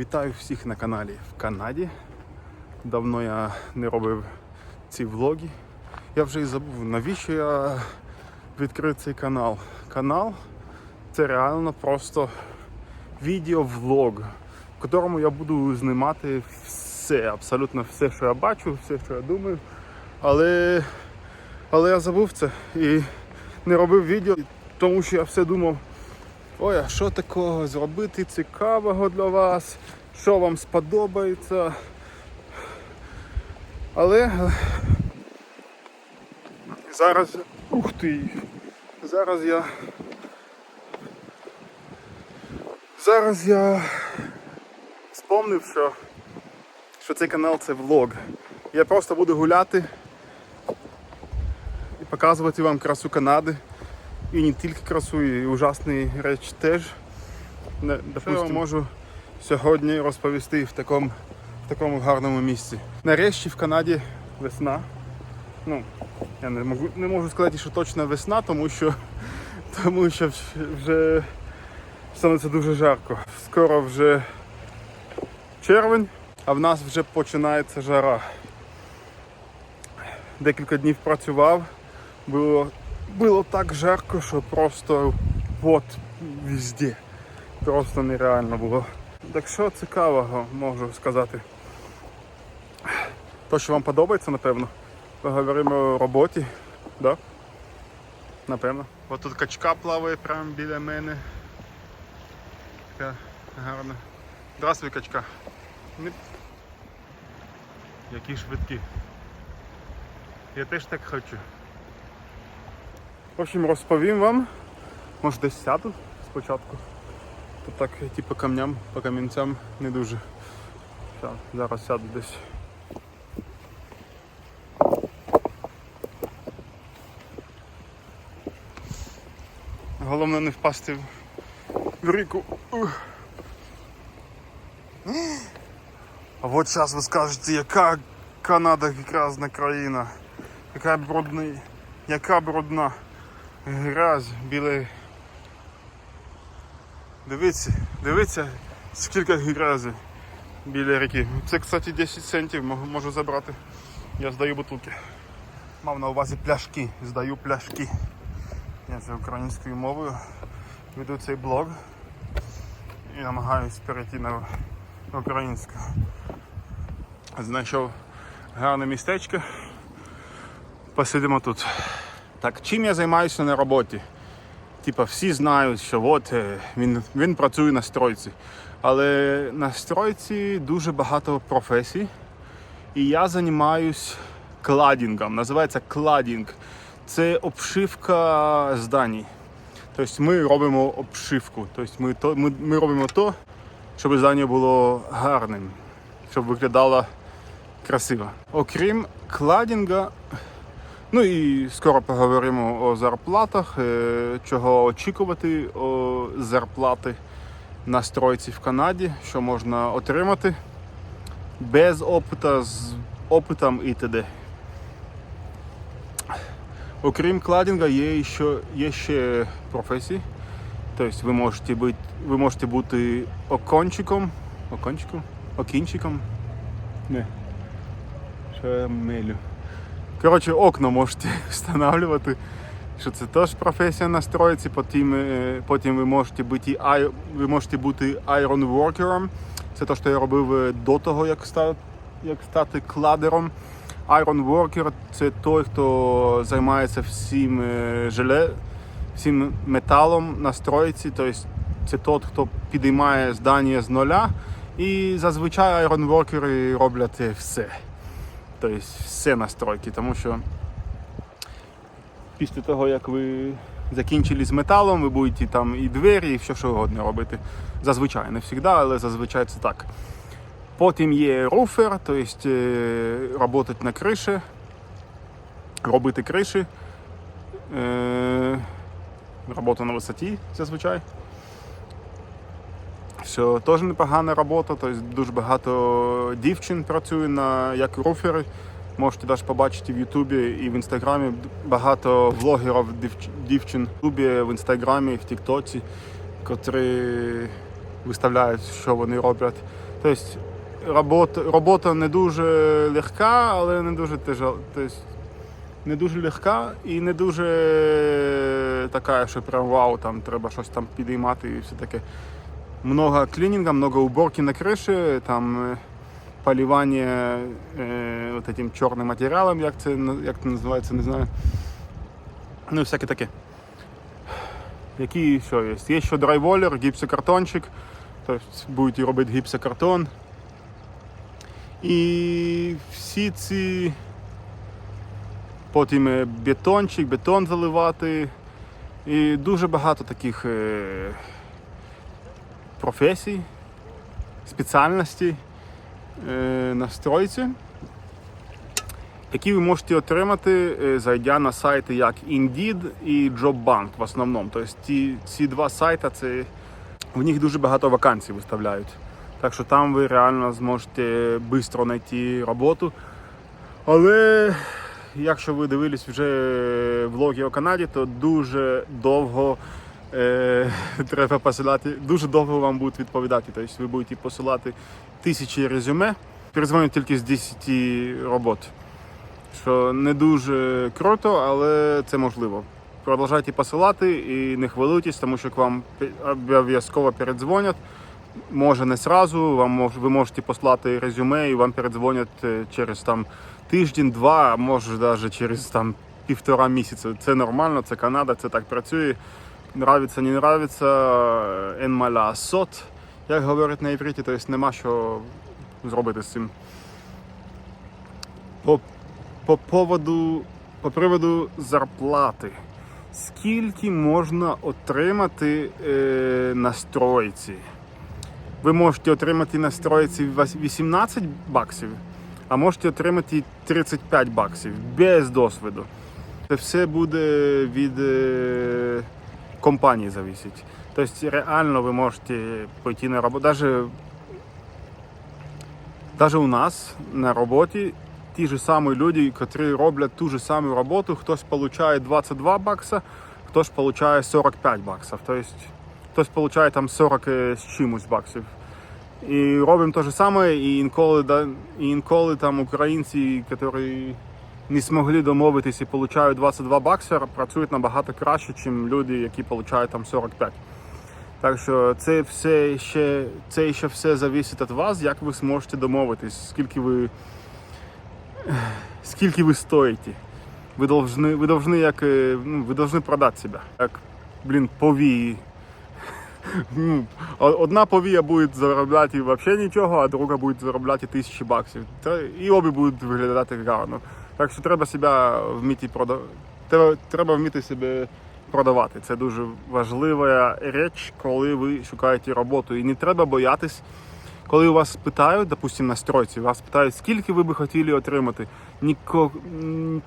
Вітаю всіх на каналі в Канаді. Давно я не робив ці влоги. Я вже і забув, навіщо я відкрив цей канал. Канал це реально просто відеовлог, в якому я буду знімати все, абсолютно все, що я бачу, все, що я думаю. Але, але я забув це і не робив відео, тому що я все думав. Ой, а що такого зробити цікавого для вас? Що вам сподобається? Але зараз. Ух ти! Зараз я. Зараз я спомнив, що, що цей канал це влог. Я просто буду гуляти і показувати вам красу Канади. І не тільки красу, і ужасні речі теж. Що я можу сьогодні розповісти в такому, в такому гарному місці. Нарешті в Канаді весна. Ну, я не можу, не можу сказати, що точно весна, тому що, тому що вже становиться дуже жарко. Скоро вже червень, а в нас вже починається жара. Декілька днів працював, було було так жарко, що просто от везде. Просто нереально було. Так що цікавого можу сказати. То, що вам подобається, напевно. Поговоримо о роботі. Да? Напевно. Ось тут качка плаває прямо біля мене. Така гарна. Здравствуй, качка. Які швидкі. Я теж так хочу. В общем, розповім вам. Може десь сяду спочатку. То так, ті по камням, по камінцям не дуже. Ща, Зараз сяду десь. Головне не впасти в- ріку. А от зараз ви скажете, яка Канада грязна країна, яка брудна, яка брудна грязь біля. Дивіться, дивіться, скільки грязі біля ріки. Це, кстати, 10 центів можу, забрати. Я здаю бутилки. Мав на увазі пляшки, здаю пляшки. Я за українською мовою веду цей блог і намагаюсь перейти на українську. Знайшов гарне містечко. Посидимо тут. Так, чим я займаюся на роботі? Типа всі знають, що от е, він, він працює на стройці. Але на стройці дуже багато професій. І я займаюсь кладінгом. Називається кладінг. Це обшивка зданий. Тобто ми робимо обшивку. Тобто ми, то, ми, ми робимо то, щоб здання було гарним, щоб виглядало красиво. Окрім кладінга, ну і скоро поговоримо о зарплатах, е, чого очікувати о зарплати на стройці в Канаді, що можна отримати без опиту, з опитом і т.д. Окрім кладінга, є ще, є ще професії. Тобто ви можете бути, ви можете бути окончиком, окончиком, окінчиком. Не. Що я милю. Коротше, окна можете встановлювати. Що це теж професія на стройці, потім, е, потім ви можете бути ви можете бути iron workerом. Це те, що я робив е, до того, як стати, як стати кладером. Iron worker це той, хто займається всім е, желе, всім металом на стройці. Тобто це той, хто підіймає здання з нуля. І зазвичай workери роблять все. Тобто все на стройці, тому що після того, як ви закінчили з металом, ви будете там і двері, і все що угодно робити. Зазвичай, не завжди, але зазвичай це так. Потім є руфер, тобто працювати на криші, робити криші, е, робота на висоті зазвичай. Що теж непогана робота, тобто дуже багато дівчин працює на як руфери. Можете навіть побачити в Ютубі і в Інстаграмі багато влогерів дівчин в Ютубі, в Інстаграмі, в Тіктоці, котрі виставляють, що вони роблять. Тобто робота, робота не дуже легка, але не дуже тяжела. Тобто, не дуже легка і не дуже така, що прям вау, там треба щось там підіймати і все таке. Много клининга, много уборки на крыше, там е, поливание е, вот этим чорним матеріалом, як це, як це називається, не знаю. Ну всяке таке. Які що є? Є ще драйволер, гіпсокартончик, тобто будете робити гіпсокартон. І всі ці потім бетончик, бетон заливати. І дуже багато таких е, професій, спеціальностей е, на стройці, які ви можете отримати, е, зайдя на сайти як Indeed і JobBank в основному. Тобто ці, ці два сайти, це, в них дуже багато вакансій виставляють. Так що там ви реально зможете швидко знайти роботу. Але якщо ви дивились вже влоги у Канаді, то дуже довго е, треба посилати, дуже довго вам будуть відповідати. Тобто ви будете посилати тисячі резюме, перезвонять тільки з 10 робот. Що не дуже круто, але це можливо. Продовжайте посилати і не хвилюйтесь, тому що к вам обов'язково передзвонять. Може не сразу, вам ви можете послати резюме і вам передзвонять е, через там тиждень, два, а може навіть через там півтора місяця. Це нормально, це Канада, це так працює. Нравиться, не нравиться, en mala сот, як говорять на івриті, тобто нема що зробити з цим. По, по поводу, по приводу зарплати. Скільки можна отримати е, на стройці? Ви можете отримати на стройці 18 баксів, а можете отримати 35 баксів без досвіду. Це все буде від е, компанії зависить. Тобто реально ви можете пойти на роботу. Даже, даже у нас на роботі ті ж самі люди, які роблять ту ж саму роботу, хтось отримує 22 бакса, хтось отримує 45 баксів. Тобто хтось отримує там 40 з чимось баксів. І робимо те ж саме, і інколи, і інколи там українці, які не змогли домовитися і отримують 22 бакса, працюють набагато краще, ніж люди, які отримують там 45. Так що це все ще, це ще все залежить від вас, як ви зможете домовитись, скільки ви, скільки ви стоїте. Ви должны, ви должны як, е, ну, ви должны продати себе. Як, блін, повії. Ну, о- одна повія буде заробляти взагалі нічого, а друга буде заробляти тисячі баксів. Та- І обі будуть виглядати гарно. Так що треба себе вміти продавати. Треба, вміти себе продавати. Це дуже важлива річ, коли ви шукаєте роботу. І не треба боятись, коли у вас питають, допустим, на стройці, вас питають, скільки ви би хотіли отримати. Ніко,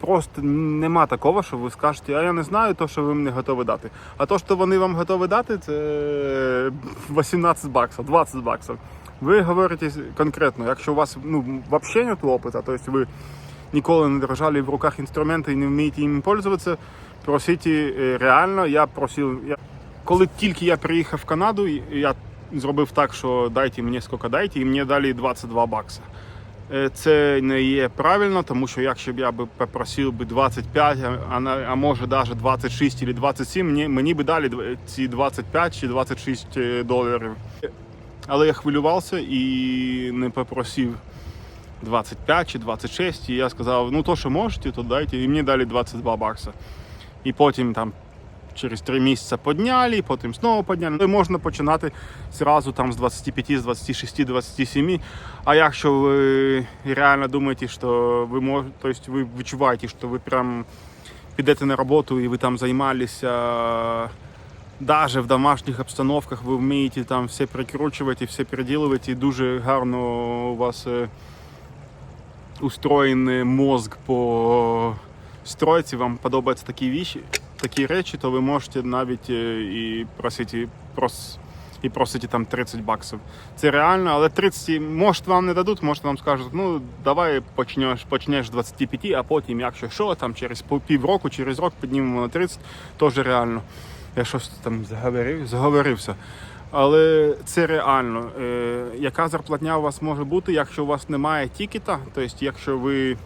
просто нема такого, що ви скажете, а я не знаю то, що ви мені готові дати. А то, що вони вам готові дати, це 18 баксів, 20 баксів. Ви говорите конкретно, якщо у вас ну, взагалі нет опиту, тобто ви ніколи не держали в руках інструменти і не вмієте їм пользуватися, просіть е, реально, я просив. Я... Коли тільки я приїхав в Канаду, я зробив так, що дайте мені скільки дайте, і мені дали 22 бакси. Е, Це не є правильно, тому що якщо б я би попросив би 25, а- на- а може навіть 26 чи 27, мені, мені би дали ці 25 чи 26 доларів. Але я хвилювався і не попросив 25 чи 26, і я сказав, ну то, що можете, то дайте. І мені дали 22 бакса. І потім там через 3 місяці підняли, потім знову підняли. Але можна починати зразу там з 25, з 26, 27. А якщо ви реально думаєте, що ви можете, тобто ви відчуваєте, що ви прям підете на роботу і ви там займалися Даже в домашніх обстановках ви вмієте там все прикручувати, все переділувати, і дуже гарно у вас е, устроєний мозг по стройці, вам подобаються такі віші, такі речі, то ви можете навіть і просити прос, і просити там 30 баксів. Це реально, але 30, може вам не дадуть, може вам скажуть, ну давай почнеш, почнеш з 25, а потім, якщо що, там через пів- півроку, через рок піднімемо на 30, теж реально. Я щось там заговорив, заговорився. Але це реально. Е, яка зарплатня у вас може бути, якщо у вас немає тікета, тобто якщо ви.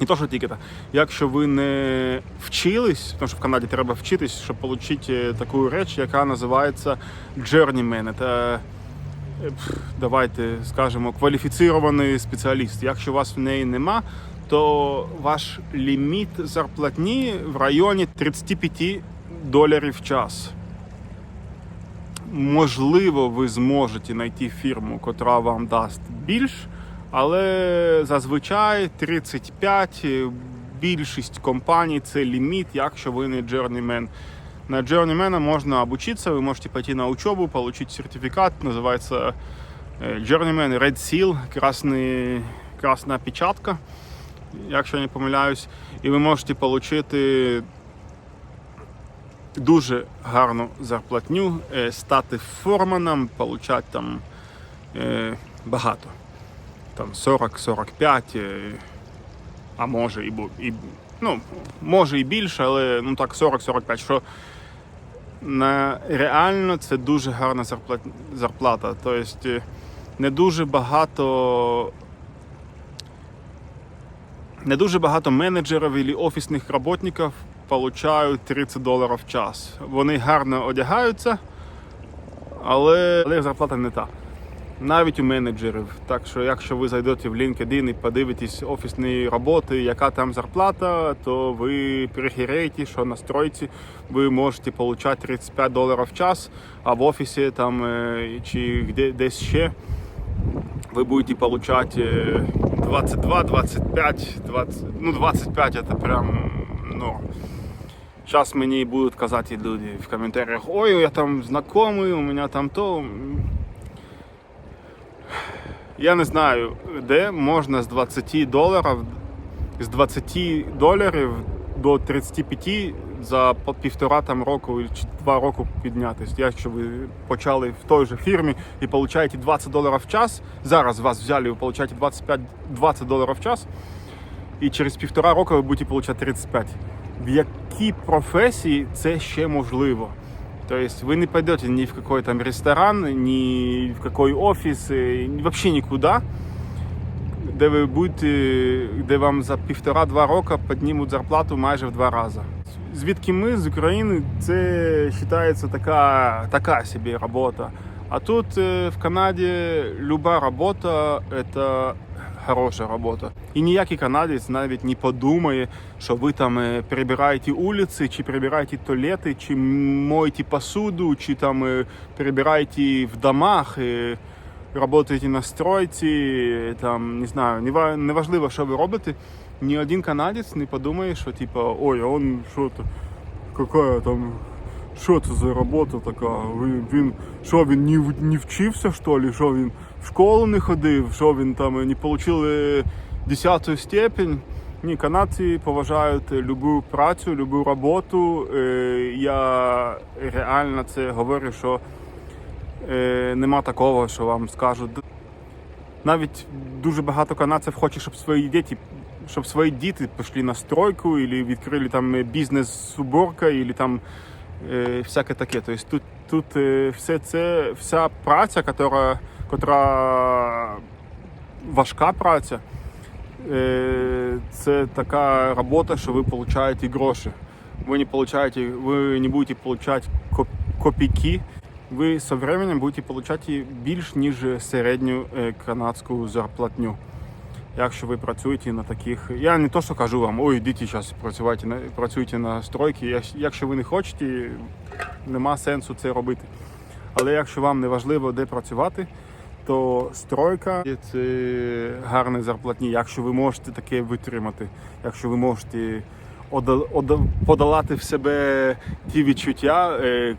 Не то, що тікета, якщо ви не вчились, тому що в Канаді треба вчитись, щоб отримати таку реч, яка називається Journeyman. Це, е, давайте скажемо, кваліфіцірований спеціаліст. Якщо у вас в неї нема, то ваш ліміт зарплатні в районі 35 доларів в час. Можливо, ви зможете знайти фірму, котра вам дасть більш, але зазвичай 35 більшість компаній це ліміт, якщо ви не journeyman. На journeyman можна обучиться, ви можете пойти на учебу, получить сертификат, называется е, Journeyman Red Seal, красний, красна печатка, якщо я не помиляюсь, і ви можете отримати дуже гарну зарплатню, е, стати форманом, получати там е, багато. Там 40-45, е, а може і, і ну, може і більше, але ну так 40-45. Що на, реально це дуже гарна зарплата. Тобто не дуже багато. Не дуже багато менеджерів і офісних працівників получають 30 доларів в час. Вони гарно одягаються, але, але їх зарплата не та. Навіть у менеджерів. Так що, якщо ви зайдете в LinkedIn і подивитесь офісні роботи, яка там зарплата, то ви перехиреєте, що на стройці ви можете отримати 35 доларів в час, а в офісі там е, чи де, десь ще вы будете получать э, 22, 25, 20, ну 25 это прям, ну, сейчас мне будут казать люди в комментариях, ой, я там знакомый, у меня там то. Я не знаю, де можна з 20 доларів, з 20 доларів до 35 за півтора там року чи два року піднятися. Якщо ви почали в той же фірмі і получаєте 20 доларів в час, зараз вас взяли, ви получаєте 25, 20 доларів в час, і через півтора року ви будете получати 35. В якій професії це ще можливо? То есть вы не пойдете ни в какой там ресторан, ни в какой офис, э, вообще никуда, де ви будете, де вам за півтора-два роки піднімуть зарплату майже в два рази. Звідки ми з України, це вважається така, така собі робота. А тут е, в Канаді люба робота це хороша робота. І ніякий канадець навіть не подумає, що ви там е, прибираєте вулиці, чи прибираєте туалети, чи моєте посуду, чи там е, прибираєте в домах. е, работаете на стройці, там, не знаю, нева- неважливо, що ви робите, ні один канадець не подумає, що типа, ой, а он що то, какая там, що це за робота така? Він, що він не, не вчився, що ли? Що він в школу не ходив, що він там не отримав 10 степень? Ні, канадці поважають любу працю, любу роботу. Е, Я реально це говорю, що е, нема такого, що вам скажуть. Навіть дуже багато канадців хоче, щоб свої діти, щоб свої діти пішли на стройку, або відкрили там бізнес уборка, або там е, всяке таке. Тобто тут, тут все це, вся праця, котра, котра важка праця, е, це така робота, що ви отримуєте гроші. Ви не получаєте, ви не будете отримати копійки, ви з часом будете отримати більш ніж середню е, канадську зарплатню. Якщо ви працюєте на таких. Я не то, що кажу вам, ой, йдіть зараз працювати на працюйте на стройці. Якщо ви не хочете, нема сенсу це робити. Але якщо вам не важливо, де працювати, то стройка це гарні зарплатні, якщо ви можете таке витримати, якщо ви можете подолати в себе ті відчуття, е,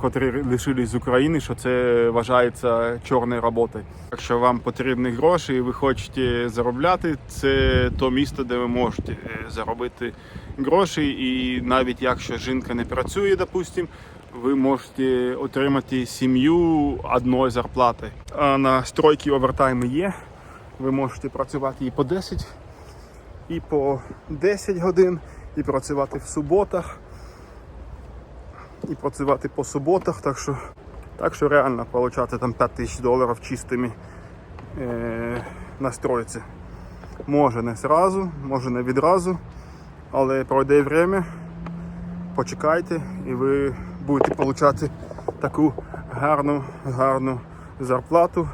котрі лишились з України, що це вважається чорною роботою. Якщо вам потрібні гроші і ви хочете заробляти, це то місто, де ви можете е, заробити гроші. І навіть якщо жінка не працює, допустим, ви можете отримати сім'ю одної зарплати. А на стройці овертайми є. Ви можете працювати і по 10 і по 10 годин, і працювати в суботах, і працювати по суботах. Так що Так що реально отримати там 5 тисяч доларів чистими е, на стройці. Може не зразу, може не відразу, але пройде время, почекайте і ви будете отримати таку гарну, гарну зарплату.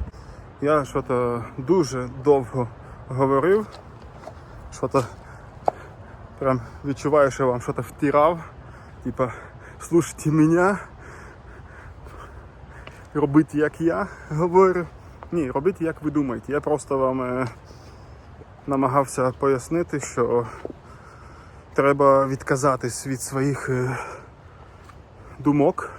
Я щось дуже довго говорив, що-то прям відчуваю, що вам щось втирав. Типа, слушайте мене, робіть як я говорю. Ні, робіть як ви думаєте. Я просто вам е, намагався пояснити, що треба відказатись від своїх е, думок,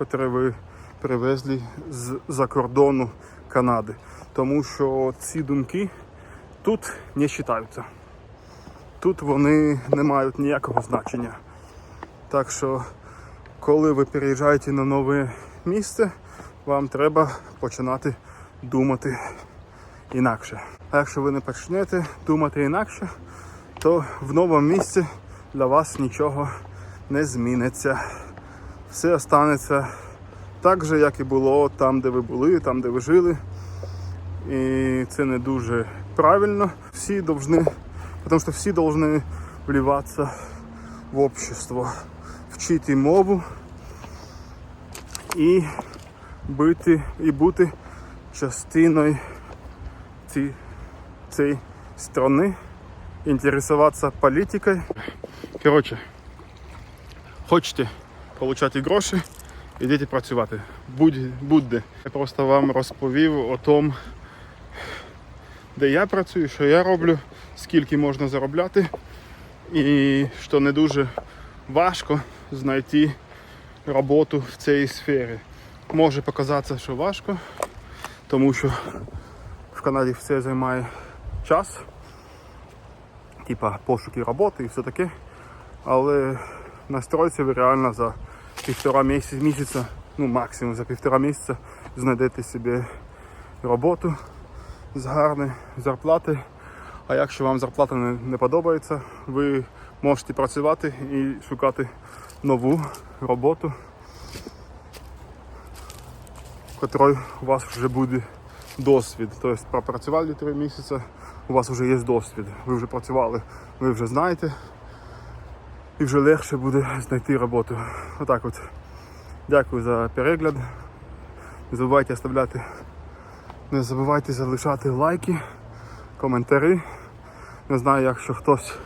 які ви привезли з-за кордону Канади. Тому що ці думки тут не вважаються. Тут вони не мають ніякого значення. Так що, коли ви переїжджаєте на нове місце, вам треба починати думати інакше. А якщо ви не почнете думати інакше, то в новому місці для вас нічого не зміниться. Все останеться так же, як і було там, де ви були, там, де ви жили. І це не дуже правильно. Всі должны, тому що всі повинні вливатися в общество, вчити мову і бути, і бути частиною ці, цієї страни, інтересуватися політикою. Коротше, хочете отримати гроші, ідіть працювати. Будь, будь-де. Я просто вам розповів о том, де я працюю, що я роблю, скільки можна заробляти, і що не дуже важко знайти роботу в цій сфері. Може показатися, що важко, тому що в Канаді все займає час, типа пошуки роботи і все таке. Але на ви реально за півтора місяця, місяця, ну максимум за півтора місяця знайдете собі роботу з гарною зарплати. А якщо вам зарплата не, не подобається, ви можете працювати і шукати нову роботу, в якій у вас вже буде досвід. Тобто пропрацювали 3 місяці, у вас вже є досвід. Ви вже працювали, ви вже знаєте, і вже легше буде знайти роботу. Отак от. Дякую за перегляд. Не забувайте оставляти, не забувайте залишати лайки, коментарі. Не знаю, якщо хтось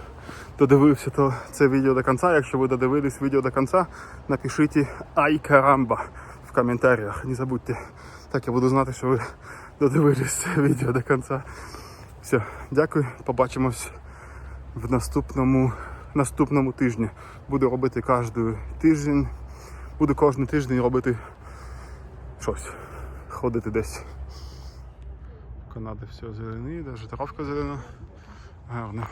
додивився то це відео до кінця. Якщо ви додивились відео до кінця, напишіть Ай карамба в коментарях. Не забудьте. Так я буду знати, що ви додивились відео до кінця. Все, дякую, побачимось в наступному, наступному тижні. Буду робити кожен тиждень. Буду кожен тиждень робити щось. Ходити десь. Канада все зелені, навіть травка зелена. Гарно.